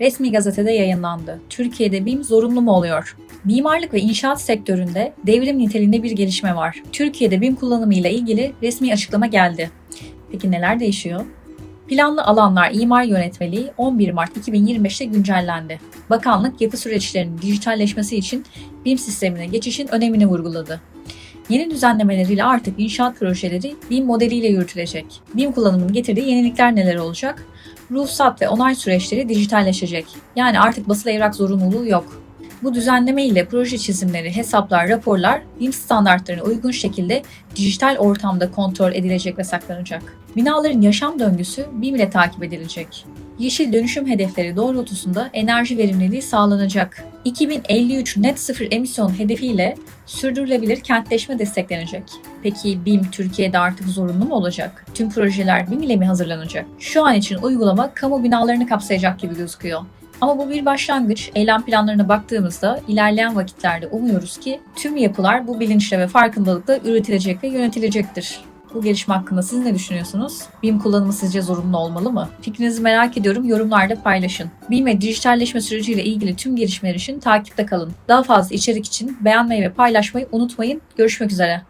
resmi gazetede yayınlandı. Türkiye'de BİM zorunlu mu oluyor? Mimarlık ve inşaat sektöründe devrim niteliğinde bir gelişme var. Türkiye'de BİM kullanımıyla ilgili resmi açıklama geldi. Peki neler değişiyor? Planlı alanlar imar yönetmeliği 11 Mart 2025'te güncellendi. Bakanlık yapı süreçlerinin dijitalleşmesi için BİM sistemine geçişin önemini vurguladı. Yeni düzenlemeleriyle artık inşaat projeleri BİM modeliyle yürütülecek. BİM kullanımının getirdiği yenilikler neler olacak? Ruhsat ve onay süreçleri dijitalleşecek. Yani artık basılı evrak zorunluluğu yok. Bu düzenleme ile proje çizimleri, hesaplar, raporlar BİM standartlarına uygun şekilde dijital ortamda kontrol edilecek ve saklanacak. Binaların yaşam döngüsü BİM ile takip edilecek. Yeşil dönüşüm hedefleri doğrultusunda enerji verimliliği sağlanacak. 2053 net sıfır emisyon hedefiyle sürdürülebilir kentleşme desteklenecek. Peki BİM Türkiye'de artık zorunlu mu olacak? Tüm projeler BİM ile mi hazırlanacak? Şu an için uygulama kamu binalarını kapsayacak gibi gözüküyor. Ama bu bir başlangıç. Eylem planlarına baktığımızda ilerleyen vakitlerde umuyoruz ki tüm yapılar bu bilinçle ve farkındalıkla üretilecek ve yönetilecektir. Bu gelişme hakkında siz ne düşünüyorsunuz? BİM kullanımı sizce zorunlu olmalı mı? Fikrinizi merak ediyorum. Yorumlarda paylaşın. BİM ve dijitalleşme süreciyle ilgili tüm gelişmeler için takipte kalın. Daha fazla içerik için beğenmeyi ve paylaşmayı unutmayın. Görüşmek üzere.